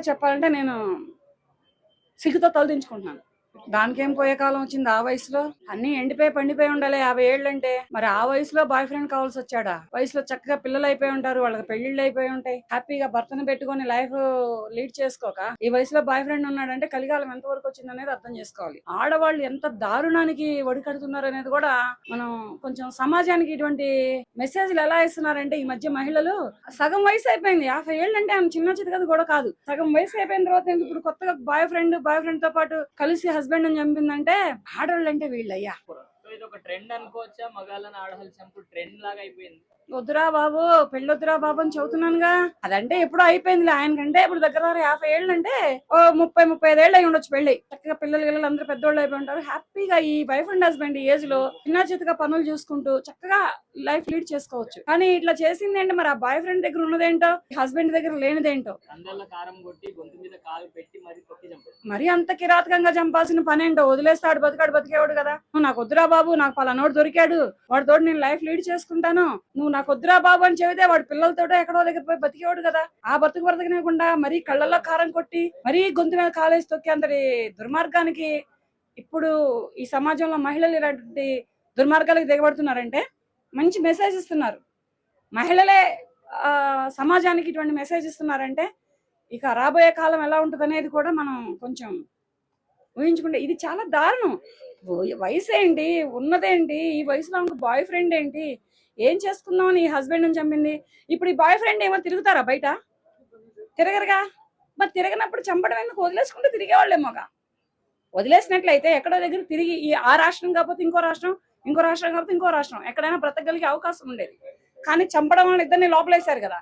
చెప్పాలంటే నేను సిగ్గుతో తలదించుకుంటున్నాను. దానికేం పోయే కాలం వచ్చింది ఆ వయసులో? అన్ని ఎండిపోయి పండిపోయి ఉండాలి. యాభై ఏళ్ళంటే అంటే మరి ఆ వయసులో బాయ్ ఫ్రెండ్ కావాల్సి వచ్చాడా? వయసులో చక్కగా పిల్లలు అయిపోయి ఉంటారు వాళ్ళకి పెళ్ళిళ్ళు అయిపోయి ఉంటాయి. హ్యాపీగా భర్తను పెట్టుకొని లైఫ్ లీడ్ చేసుకోక ఈ వయసులో బాయ్ ఫ్రెండ్ ఉన్నాడంటే కలికాలం ఎంత వరకు వచ్చింది అనేది అర్థం చేసుకోవాలి. ఆడవాళ్ళు ఎంత దారుణానికి ఒడికడుతున్నారు అనేది కూడా మనం కొంచెం సమాజానికి ఇటువంటి మెసేజ్లు ఎలా ఇస్తున్నారంటే ఈ మధ్య మహిళలు సగం వయసు అయిపోయింది. యాభై ఏళ్ళు అంటే ఆమె చిన్న చితకది కూడా కాదు. సగం వయసు అయిపోయిన తర్వాత ఇప్పుడు కొత్తగా బాయ్ ఫ్రెండ్ బాయ్ ఫ్రెండ్తో పాటు కలిసి హస్బెండ్ అని చంపిందంటే ఆడవాళ్ళు అంటే వీళ్ళు అయ్యా ఇది ఒక ట్రెండ్ అనుకోవచ్చా? మగాళ్ళని ఆడవాళ్ళు చంపు ట్రెండ్ లాగా అయిపోయింది. వద్దురా బాబు పెళ్ళొద్దురా బాబు అని చెబుతున్నానుగా. అదంటే ఎప్పుడో అయిపోయింది ఆయనకంటే ఇప్పుడు దగ్గర యాభై ఏళ్ళు అంటే ఓ ముప్పై ముప్పై ఐదు ఏళ్ళు అయి ఉండొచ్చు పెళ్ళి చక్కగా పిల్లలు గిల్లలు అందరూ పెద్దోళ్ళు అయిపోయి ఉంటారు. హ్యాపీగా ఈ వైఫ్ అండ్ హస్బెండ్ ఈ ఏజ్లో చిన్న చితగా పనులు చూసుకుంటూ చక్కగా లైఫ్ లీడ్ చేసుకోవచ్చు. కానీ ఇట్లా చేసింది ఏంటి మరి? ఆ బాయ్ ఫ్రెండ్ దగ్గర ఉన్నదేంటో? హస్బెండ్ దగ్గర లేనిదేంటో? మరి అంత కిరాతకంగా చంపాల్సిన పని ఏంటో? వదిలేస్తాడు బతికాడు బతికేవాడు కదా. నువ్వు నాకు వద్దురా బాబు నాకు పలానోడు దొరికాడు. వాడితో నేను లైఫ్ లీడ్ చేసుకుంటాను. నువ్వు నాకు వద్దురా బాబు అని చెబితే వాడు పిల్లలతోటో ఎక్కడో దగ్గర పోయి బతికేవాడు కదా. ఆ బతుకు బ్రతకనేకుండా మరీ కళ్ళల్లో కారం కొట్టి మరీ గొంతు మీద కాలేసి తొక్కి అంతటి దుర్మార్గానికి ఇప్పుడు ఈ సమాజంలో మహిళలు ఇలాంటి దుర్మార్గాలకు దిగబడుతున్నారంటే మంచి మెసేజ్ ఇస్తున్నారు. మహిళలే ఆ, సమాజానికి ఇటువంటి మెసేజ్ ఇస్తున్నారంటే ఇక రాబోయే కాలం ఎలా ఉంటుంది అనేది కూడా మనం కొంచెం ఊహించుకుంటే ఇది చాలా దారుణం. వయసు ఏంటి ఉన్నదేంటి ఈ వయసులో బాయ్ ఫ్రెండ్ ఏంటి ఏం చేసుకుందాం నీ హస్బెండ్ అని చంపింది? ఇప్పుడు ఈ బాయ్ ఫ్రెండ్ ఏమో తిరుగుతారా బయట? తిరగరుగా? మరి తిరగనప్పుడు చంపడం ఎందుకు? వదిలేసుకుంటూ తిరిగేవాళ్ళేమోగా వదిలేసినట్లయితే ఎక్కడో దగ్గర తిరిగి ఈ ఆ రాష్ట్రం కాకపోతే ఇంకో రాష్ట్రం ఇంకో రాష్ట్రం కాకపోతే ఇంకో రాష్ట్రం. ఎక్కడైనా బ్రతకగలిగే అవకాశం ఉండేది. కానీ చంపడం వల్ల ఇద్దరిని లోపలేశారు కదా.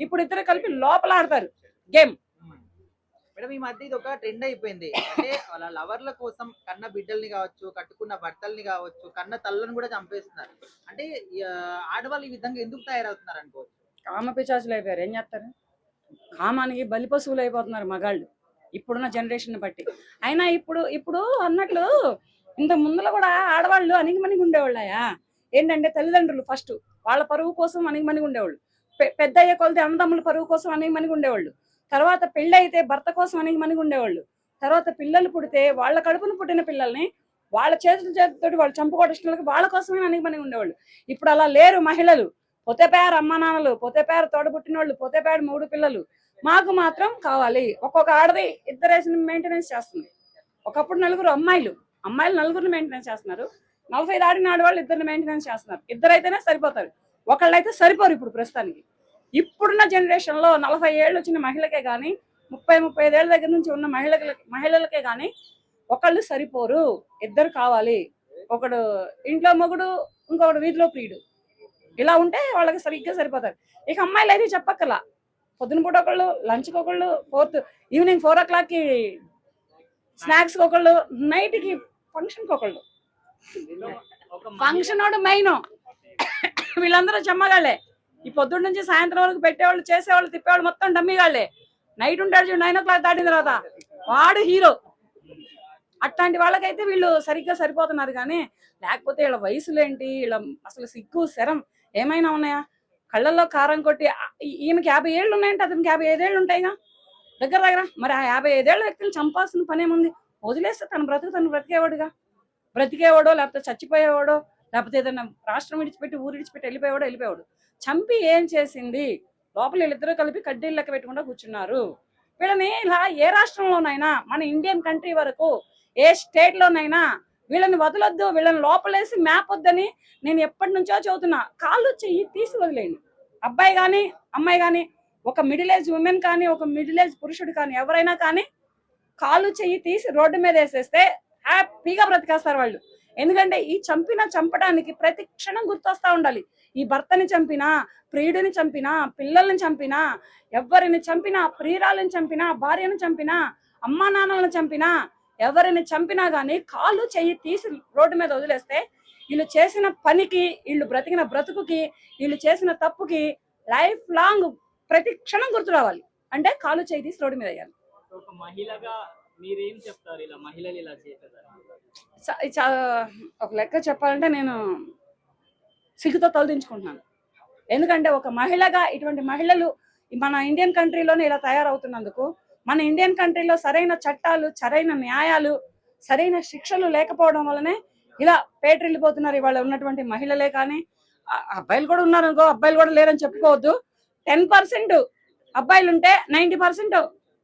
ఇప్పుడు ఇద్దరు కలిపి లోపల ఆడతారు గేమ్ మేడం ఈ మధ్య ఇది ఒక ట్రెండ్ అయిపోయింది. అంటే వాళ్ళ లవర్ల కోసం కన్న బిడ్డల్ని కావచ్చు కట్టుకున్న భర్తల్ని కావచ్చు కన్న తల్లని కూడా చంపేస్తున్నారు. అంటే ఆడవాళ్ళు ఈ విధంగా ఎందుకు తయారవుతున్నారు అనుకోవచ్చు? కామ పిచాచులు అయిపోయారు. ఏం చేస్తారు? కామానికి బలి పశువులు అయిపోతున్నారు మగాళ్ళు. ఇప్పుడున్న జనరేషన్ బట్టి. అయినా ఇప్పుడు ఇప్పుడు అన్నట్లు ఇంత ముందులో కూడా ఆడవాళ్ళు అణిగిమణిగి ఉండేవాళ్ళయా? ఏంటంటే తల్లిదండ్రులు ఫస్ట్ వాళ్ళ పరువు కోసం అణిగిమణిగి ఉండేవాళ్ళు. పెద్ద అయ్యే కొలది అన్నదమ్ముల పరువు కోసం అణిగిమణిగి ఉండేవాళ్ళు. తర్వాత పెళ్ళి అయితే భర్త కోసం అణిగిమణిగి ఉండేవాళ్ళు తర్వాత పిల్లలు పుడితే వాళ్ళ కడుపున పుట్టిన పిల్లల్ని వాళ్ళ చేతుల చేతితోటి వాళ్ళు చంపుకోవడానికి వాళ్ళ కోసమే అణిగిమణిగి ఉండేవాళ్ళు ఇప్పుడు అలా లేరు మహిళలు. పొతేపేర అమ్మ నాన్నలు పొతేపేర తోడబుట్టిన వాళ్ళు పొతేపేర మూడు పిల్లలు. మాకు మాత్రం కావాలి. ఒక్కొక్క ఆడది ఇద్దరేసిన మెయింటెనెన్స్ చేస్తుంది. ఒకప్పుడు నలుగురు అమ్మాయిలు. అమ్మాయిలు నలుగురిని మెయింటెనెన్స్ చేస్తున్నారు. నలభై దాటిన ఆడవాళ్ళు ఇద్దరిని మెయింటెనెన్స్ చేస్తున్నారు. ఇద్దరైతేనే సరిపోతారు. ఒకళ్ళైతే సరిపోరు ఇప్పుడు ప్రస్తుతానికి. ఇప్పుడున్న జనరేషన్లో నలభై ఏళ్ళు వచ్చిన మహిళకే కానీ ముప్పై ముప్పై ఐదేళ్ళ దగ్గర నుంచి ఉన్న మహిళలకి మహిళలకే కానీ ఒకళ్ళు సరిపోరు. ఇద్దరు కావాలి. ఒకడు ఇంట్లో మొగుడు ఇంకొకడు వీధిలో ప్రియుడు. ఇలా ఉంటే వాళ్ళకి సరిగ్గా సరిపోతారు. ఇక అమ్మాయిలు అయితే చెప్పక్కలా. పొద్దున పూట ఒకళ్ళు లంచ్కి ఒకళ్ళు ఫోర్త్ ఈవినింగ్ ఫోర్ ఓ క్లాక్కి స్నాక్స్కి ఒకళ్ళు నైట్కి ఫంక్షన్కి ఒకళ్ళు. ఫంక్షన్ వాడు మెయిన్. వీళ్ళందరూ చెమ్మగాళ్ళే. ఈ పొద్దున్న నుంచి సాయంత్రం వరకు పెట్టేవాళ్ళు చేసేవాళ్ళు తిప్పేవాళ్ళు మొత్తం డమ్మిగాళ్ళే నైట్ ఉంటాడు చూడు నైన్ ఓ క్లాక్ దాటిన తర్వాత. వాడు హీరో అట్లాంటి వాళ్ళకైతే వీళ్ళు సరిగ్గా సరిపోతున్నారు కానీ లేకపోతే వీళ్ళ వయసులేంటి? వీళ్ళ అసలు సిగ్గు శరం ఏమైనా ఉన్నాయా? కళ్ళల్లో కారం కొట్టి ఈయనకి యాభై ఏళ్ళు ఉన్నాయంటే అతనికి యాభై ఐదేళ్ళు ఉంటాయిగా. దగ్గర దగ్గర. మరి ఆ యాభై ఐదేళ్ళ వ్యక్తిని చంపాల్సిన పనేముంది? వదిలేస్తే తన బ్రతుకు తను బ్రతికేవాడుగా. బ్రతికేవాడో లేకపోతే చచ్చిపోయేవాడో లేకపోతే ఏదైనా రాష్ట్రం విడిచిపెట్టి ఊరు విడిచిపెట్టి వెళ్ళిపోయేవాడో వెళ్ళిపోయాడు చంపి ఏం చేసింది? లోపల వీళ్ళిద్దరూ కలిపి కడ్డీలు లెక్క పెట్టకుండా కూర్చున్నారు. వీళ్ళని ఇలా ఏ రాష్ట్రంలోనైనా మన ఇండియన్ కంట్రీ వరకు ఏ స్టేట్ లోనైనా వీళ్ళని వదలొద్దు వీళ్ళని లోపలేసి మ్యాప్ వద్దని నేను ఎప్పటి నుంచో చదువుతున్నా కాళ్ళు చెయ్యి తీసి వదిలేయండి. అబ్బాయి కానీ అమ్మాయి కానీ ఒక మిడిల్ ఏజ్ ఉమెన్ కానీ ఒక మిడిల్ ఏజ్ పురుషుడు కానీ ఎవరైనా కానీ కాళ్ళు చెయ్యి తీసి రోడ్డు మీద వేసేస్తే హ్యాపీగా బ్రతికేస్తారు వాళ్ళు. ఎందుకంటే ఈ చంపిన చంపడానికి ప్రతి క్షణం గుర్తొస్తూ ఉండాలి. ఈ భర్తని చంపినా ప్రియుడిని చంపినా పిల్లల్ని చంపినా ఎవరిని చంపినా ప్రియురాలని చంపినా భార్యను చంపినా అమ్మా నాన్నలను చంపినా ఎవరిని చంపినా కానీ కాళ్ళు చెయ్యి తీసి రోడ్డు మీద వదిలేస్తే వీళ్ళు చేసిన పనికి వీళ్ళు బ్రతికిన బ్రతుకుకి వీళ్ళు చేసిన తప్పుకి లైఫ్ లాంగ్ ప్రతి క్షణం గుర్తు రావాలి. అంటే కాలు చేయి తీసి రోడ్డు మీద వేయాలి. ఒక మహిళగా మీరేం చెప్తారు ఇలా మహిళలు ఇలా చేసేదారు ఒక లెక్క చెప్పాలంటే నేను సిగ్గుతో తలదించుకుంటున్నాను. ఎందుకంటే ఒక మహిళగా ఇటువంటి మహిళలు మన ఇండియన్ కంట్రీలోనే ఇలా తయారవుతున్నందుకు మన ఇండియన్ కంట్రీలో సరైన చట్టాలు సరైన న్యాయాలు సరైన శిక్షలు లేకపోవడం వల్లనే ఇలా పేటరిల్లిపోతున్నారు ఇవాళ ఉన్నటువంటి మహిళలే కానీ అబ్బాయిలు కూడా ఉన్నారు అనుకో అబ్బాయిలు కూడా లేరని చెప్పుకోవద్దు. టెన్ పర్సెంట్ అబ్బాయిలు ఉంటే నైంటీ పర్సెంట్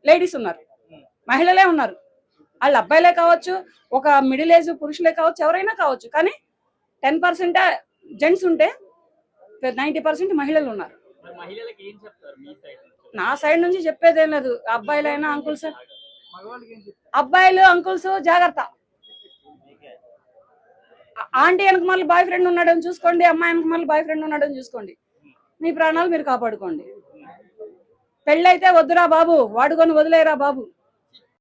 లేడీస్ ఉన్నారు. మహిళలే ఉన్నారు. వాళ్ళు అబ్బాయిలే కావచ్చు ఒక మిడిల్ ఏజ్ పురుషులే కావచ్చు ఎవరైనా కావచ్చు. కానీ టెన్ పర్సెంట్ జెంట్స్ ఉంటే నైంటీ పర్సెంట్ మహిళలు ఉన్నారు. నా సైడ్ నుంచి చెప్పేదేం లేదు. అబ్బాయిలైనా అంకుల్స్ అబ్బాయిలు అంకుల్స్ జాగ్రత్త. ఆంటీ వెనక మళ్ళీ బాయ్ ఫ్రెండ్ ఉన్నాడని చూసుకోండి అమ్మాయి వెనక మళ్ళీ బాయ్ ఫ్రెండ్ ఉన్నాడని చూసుకోండి. మీ ప్రాణాలు మీరు కాపాడుకోండి. పెళ్ళైతే వద్దురా బాబు వాడుకొని వదిలేరా బాబు.